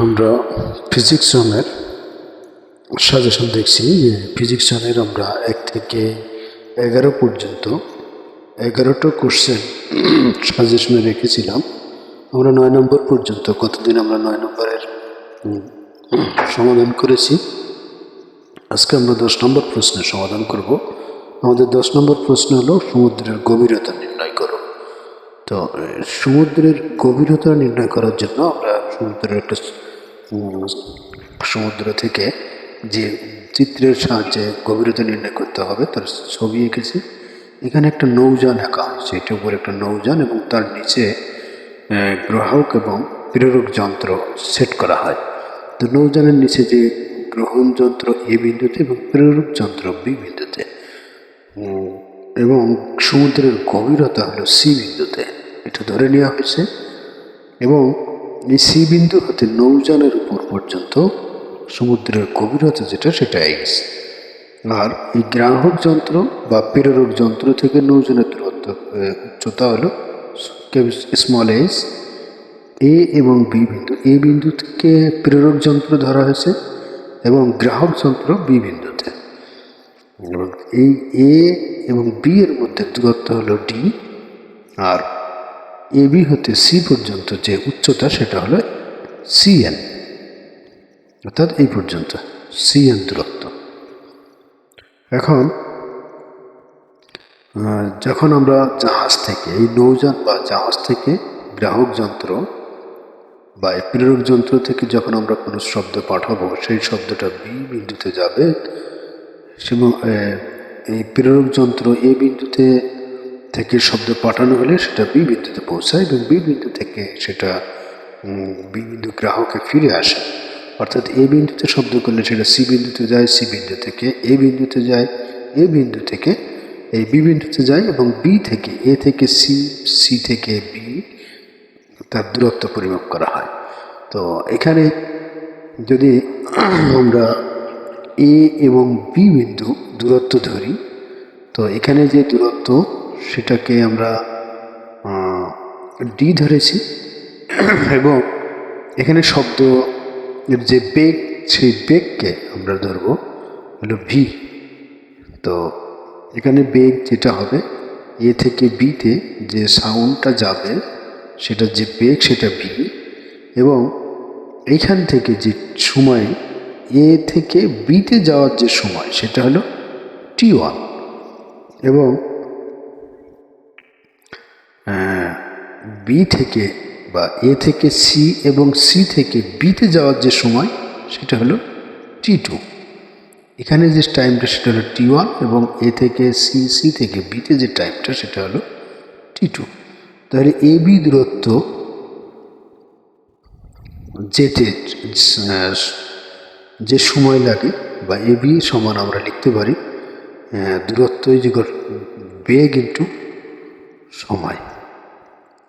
আমরা physics suggestion দেখছি যে ফিজিক্স আমরা এক থেকে এগারো পর্যন্ত এগারোটা কোশ্চেন সাজেশনে রেখেছিলাম। আমরা নয় নম্বর পর্যন্ত, কতদিন আমরা নয় নম্বরের সমাধান করেছি। আজকে আমরা দশ নম্বর প্রশ্নের সমাধান করব। আমাদের দশ নম্বর প্রশ্ন হলো, সমুদ্রের গভীরতা নির্ণয় করো। তো সমুদ্রের গভীরতা নির্ণয় করার জন্য আমরা সমুদ্রের একটা সমুদ্র থেকে যে চিত্রের সাহায্যে গভীরতা নির্ণয় করতে হবে, তার ছবি এঁকেছি। এখানে একটা নৌযান আঁকা হয়েছে এটার উপর একটা নৌযান এবং তার নিচে গ্রাহক এবং প্রেরক যন্ত্র সেট করা হয়। তো নৌযানের নিচে যে গ্রহণ যন্ত্র এ বিন্দুতে এবং প্রেরক যন্ত্র বি বিন্দুতে। এবং সমুদ্রের গভীরতা হলো সি বিন্দুতে। এটা ধরে নেওয়া হয়েছে। এবং এই সি বিন্দু হতে নৌযানের উপর পর্যন্ত সমুদ্রের গভীরতা যেটা, সেটা এক্স আর এই গ্রাহক যন্ত্র বা প্রেরক যন্ত্র থেকে নৌযানের দূরত্ব উচ্চতা হলো স্মল এস এ এবং বি বিন্দু। এ বিন্দু থেকে প্রেরক যন্ত্র ধরা হয়েছে এবং গ্রাহক যন্ত্র বি বিন্দুতে। এবং এই এ এবং বি এর মধ্যে দূরত্ব হলো ডি আর এ বি হতে সি পর্যন্ত যে উচ্চতা সেটা হলো সিএন অর্থাৎ এই পর্যন্ত সিএন দূরত্ব। এখন যখন আমরা জাহাজ থেকে, এই নৌযান বা জাহাজ থেকে গ্রাহক যন্ত্র বা প্রেরক যন্ত্র থেকে যখন আমরা কোনো শব্দ পাঠাবো, সেই শব্দটা বি বিন্দুতে যাবে এবং এই প্রেরক যন্ত্র এ বিন্দুতে থেকে শব্দ পাঠানো হলে সেটা বি বিন্দুতে পৌঁছায় এবং বি বিন্দু থেকে সেটা বি বিন্দু গ্রাহকে ফিরে আসে। অর্থাৎ এ বিন্দুতে শব্দ করলে সেটা সি বিন্দুতে যায়, সি বিন্দু থেকে এ বিন্দুতে যায়, এ বিন্দু থেকে এই বি বিন্দুতে যায় এবং বি থেকে এ থেকে সি সি থেকে বি তার দূরত্ব পরিমাপ করা হয়। তো এখানে যদি আমরা এ এবং বি বিন্দু দূরত্ব ধরি, তো এখানে যে দূরত্ব সেটাকে আমরা ডি ধরেছি। এবং এখানে শব্দ যে বেগ, সেই বেগকে আমরা ধরবো হলো ভি তো এখানে বেগ যেটা হবে এ থেকে বিতে যে সাউন্ডটা যাবে, সেটা যে বেগ, সেটা ভি এবং এইখান থেকে যে সময় এ থেকে বিতে যাওয়ার যে সময়, সেটা হলো টি ওয়ান এবং বি থেকে বা এ থেকে সি এবং সি থেকে বিতে যাওয়ার যে সময়, সেটা হলো টি টু এখানে যে টাইমটা সেটা হলো টি ওয়ান এবং এ থেকে সি সি থেকে বিতে যে টাইমটা সেটা হলো টি টু তাহলে এ বি দূরত্ব যেতে যে সময় লাগে বা এ বি সমান আমরা লিখতে পারি দূরত্ব যে বেগ ইন্টু সময়।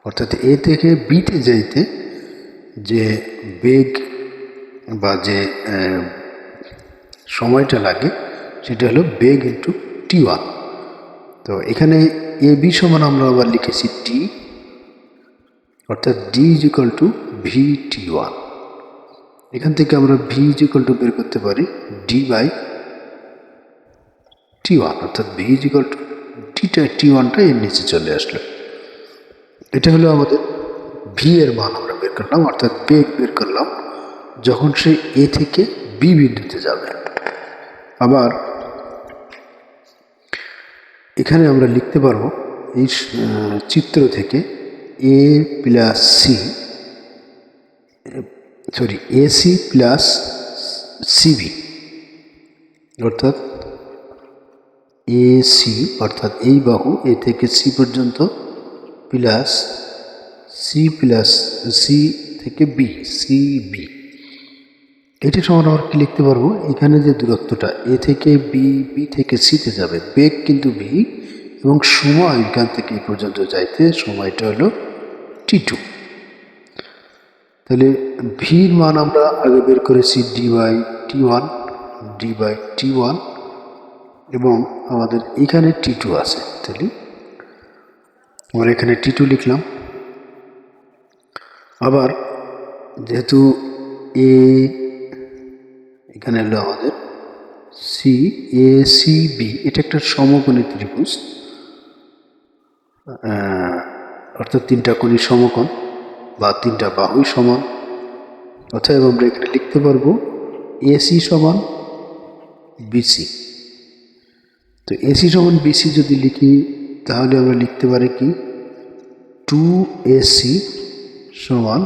অর্থাৎ এ থেকে বিতে যাইতে যে বেগ বা যে সময়টা লাগে, সেটা হলো বেগ ইন্টু টি ওয়ান তো এখানে এ বি সমান আমরা আবার লিখেছি টি অর্থাৎ D is equal to V T one এখান থেকে আমরা ভি ইজ ইকাল টু বের করতে পারি ডি বাই টি ওয়ান অর্থাৎ ভি ইজ ইকাল টু টিটা টি ওয়ানটা এর নিচে চলে আসলো। এটা হলো আমাদের ভি এর মান আমরা বের করলাম, অর্থাৎ বেগ বের করলাম, যখন সে এ থেকে বি বিন্দুতে যাবে। আবার এখানে আমরা লিখতে পারব এই চিত্র থেকে A plus C sorry AC plus CB অর্থাৎ এসি অর্থাৎ এই বাহু এ থেকে সি পর্যন্ত প্লাস সি প্লাস সি থেকে বি, সি, বি। এটি সমান আমরা কি লিখতে পারব? এখানে যে দূরত্বটা, এ থেকে বি বি থেকে সিতে যাবে, বেগ কিন্তু বি, এবং সময় এখান থেকে এই পর্যন্ত যাইতে, সময়টা হলো টি টু। তাহলে ভির মান আমরা আগে বের করেছি D by T one, D by T one, এবং আমাদের এখানে টি টু আছে। তাহলে আমরা এখানে টি টু লিখলাম। আবার যেহেতু এ এখানে হলো আমাদের সি এ সি বি এটা একটা সমকোণী ত্রিভুজ। অর্থাৎ তিনটা কোণী সমকোণ বা তিনটা বাহুই সমান। অতএব আমরা এখানে লিখতে পারব এসি সমান বিসি তো এসি সমান বিসি যদি লিখি তাহলে আমরা লিখতে পারি কি? টু এসি সমান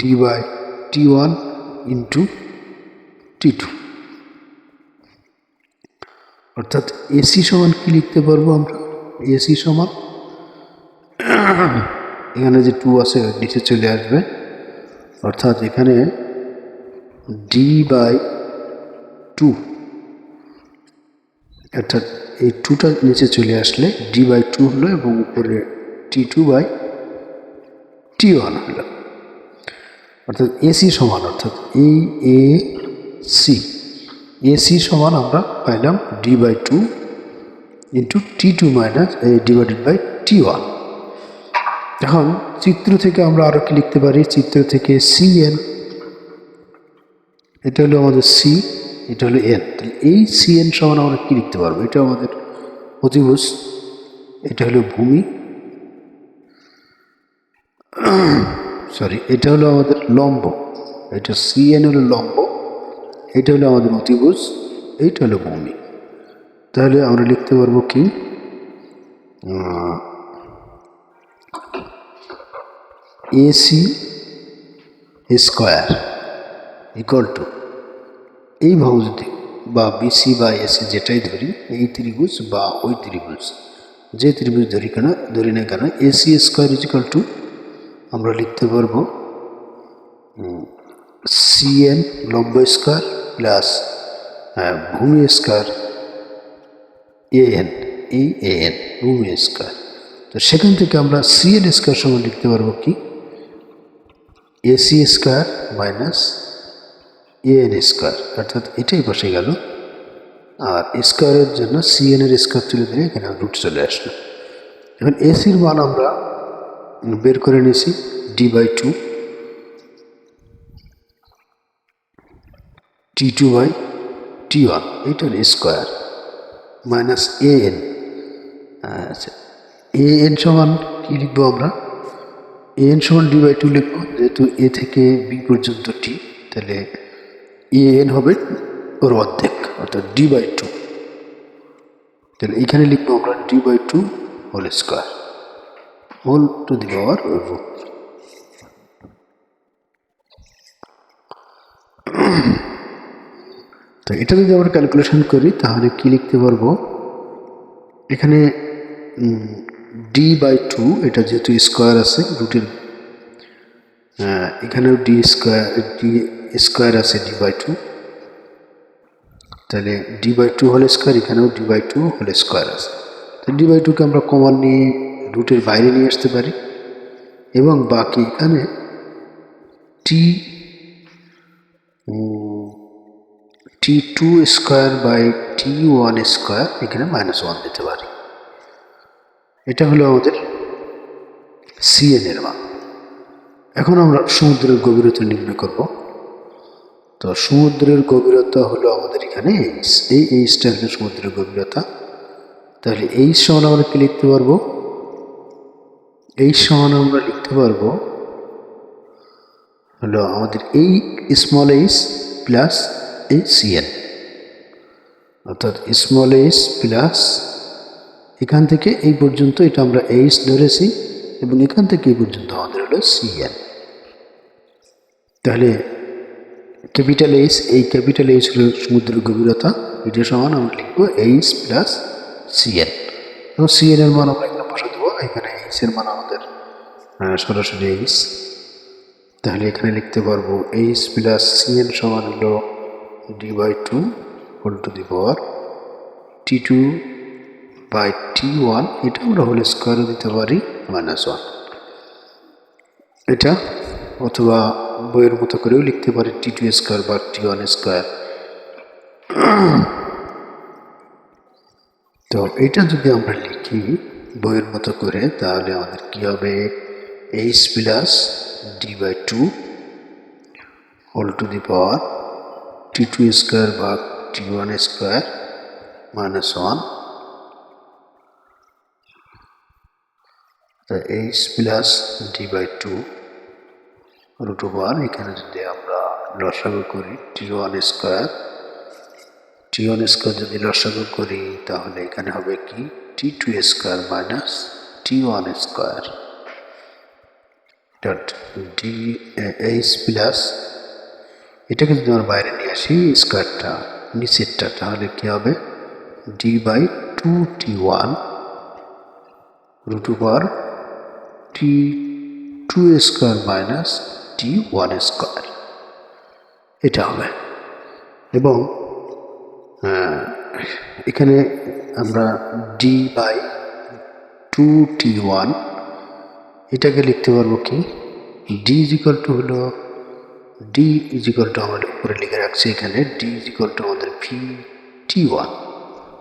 D by T one into T two অর্থাৎ এসি সমান কি লিখতে পারব আমরা? এসি সমান এখানে যে টু আছে, নিচে চলে আসবে। অর্থাৎ এখানে ডি বাই টু অর্থাৎ এই টুটা নিচে চলে আসলে ডি বাই টু হলো এবং উপরে T two by T one হলো। অর্থাৎ এসি সমান, অর্থাৎ এই এ সি এসি সমান আমরা পাইলাম D by two into T two minus divided by T one এখন চিত্র থেকে আমরা আরও কি লিখতে পারি? চিত্র থেকে সি এন এটা হলো আমাদের সি এটা হলো এন। তাহলে এই সি এন সমান আমরা কী লিখতে পারব? এটা আমাদের অতিভুজ। এটা হলো ভূমি। সরি এটা হলো আমাদের লম্ব। এটা সি এন হলো লম্ব। এটা হলো আমাদের অতিভুজ। এইটা হলো ভূমি। তাহলে আমরা লিখতে পারব কি? এসি স্কোয়ার ইকুয়াল টু এই যদি বা বিসি বা এসি যেটাই ধরি, এই ত্রিভুজ বা ওই ত্রিভুজ, যে ত্রিভুজ ধরি কেন, ধরি না কেন AC square is equal to আমরা লিখতে পারব সিএন লম্ব স্কোয়ার প্লাস ভূমি স্কোয়ার এএন এই এএন ভূমি স্কোয়ার তো সেখান থেকে আমরা সিএন স্কোয়ার সমান লিখতে পারব কি? AC square minus AN square অর্থাৎ এটাই বসে গেল। আর স্কোয়ারের জন্য সিএন এর স্কোয়ার তুলে দিলে এখানে রুট চলে আসলো। এখন এসির মান আমরা বের করে নিয়েছি D by two T two by T one এইটার স্কোয়ার মাইনাস এ এন আচ্ছা এ এন সমান কী লিখব আমরা? এ এন সমান ডি বাই টু লিখব, যেহেতু এ থেকে বি পর্যন্ত টি তাহলে এ এন হবে ওর অর্ধেক, অর্থাৎ ডি বাই টু তাহলে এখানে লিখব আমরা D by two whole square whole to the power root তো এটা যদি আমরা ক্যালকুলেশন করি, তাহলে কি লিখতে পারব? এখানে ডি বাই টু এটা যেহেতু স্কোয়ার আছে রুটের এখানেও ডি স্কোয়ার ডি স্কোয়ার আছে ডি বাই টু তাহলে D by two whole square এখানেও D by two whole square আছে। তো ডি বাই টুকে আমরা কমন নিয়ে রুটের বাইরে নিয়ে আসতে পারি, এবং বাকি এখানে T T two square by T one square এখানে মাইনাস ওয়ান দিতে পারি। এটা হলো আমাদের সিএন এর মান। এখন আমরা সমুদ্রের গভীরতা নির্ণয় করব। তো সমুদ্রের গভীরতা হলো আমাদের এখানে এইচ এই এইচটা হলো সমুদ্রের গভীরতা। তাহলে এই সমান আমরা কি লিখতে পারব? এই সমান আমরা লিখতে পারব হলো আমাদের এই স্মল এইচ প্লাস এই সিএন অর্থাৎ স্মল এইচ প্লাস এখান থেকে এই পর্যন্ত এটা আমরা এইচ ধরেছি এবং এখান থেকে এই পর্যন্ত আমাদের হলো সিএন তাহলে ক্যাপিটাল এইচ এই ক্যাপিটাল এইচ হলো সমুদ্রের গভীরতা, এটা সমান আমরা লিখব এইচ প্লাস সিএন এবং সিএন এর মান আমরা এখানে বসে দেবো, এখানে এইচ এর মান আমাদের সরাসরি এইচ তাহলে এখানে লিখতে পারব এইচ প্লাস সিএন সমান হলো D by two whole to the power T two by T one এটা আমরা হোল স্কোয়ারও দিতে পারি মাইনাস ওয়ান এটা অথবা বইয়ের মতো করেও লিখতে পারি টি টু স্কোয়ার বা টি ওয়ান স্কোয়ার তো এটা যদি আমরা লিখি বইয়ের মতো করে, তাহলে আমাদের কি হবে? H plus D by two whole to the power T two square by T one square minus one H plus D by two root over এখানে যদি আমরা লসাগু করি T one square T one square যদি লসাগু করি, তাহলে এখানে হবে কি? T two square minus T one square dot D H plus এটাকে যদি আমরা বাইরে নিয়ে আসি স্কোয়ারটা নিচেরটা, তাহলে কি হবে? D by two T one root over T two square minus T one square এটা হবে। এবং এখানে আমরা D by two T one এটাকে লিখতে পারব কি? ডি ইজিক্যাল টু হলো ডি ইজিক্যাল টু আমাদের উপরে লিখে রাখছি এখানে ডি ইজিক্যাল টু আমাদের ভি টি ওয়ান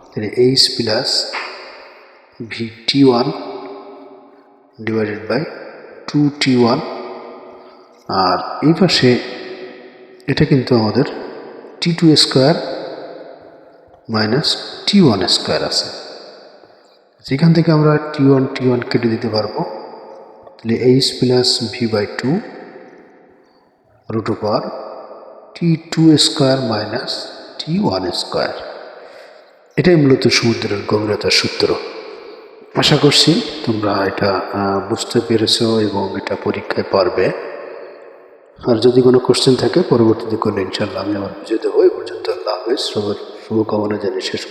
তাহলে H plus V T one divided by two T one আর এই পাশে এটা কিন্তু আমাদের T two square minus T one square আছে। যেখান থেকে আমরা টি ওয়ান টি ওয়ান কেটে দিতে পারব, তাহলে H plus V by two root over T two square minus T one square এটাই মূলত সমুদ্রের গভীরতার সূত্র। আশা করছি তোমরা এটা বুঝতে পেরেছ এবং এটা পরীক্ষায় পারবে। আর যদি কোনো কোশ্চেন থাকে, পরবর্তীতে করলে ইনশাল্লাহ আমি আমার বুঝে দেবো এই পর্যন্ত আল্লাহ হাফেজ সবার শুভকামনা জানিয়ে শেষ।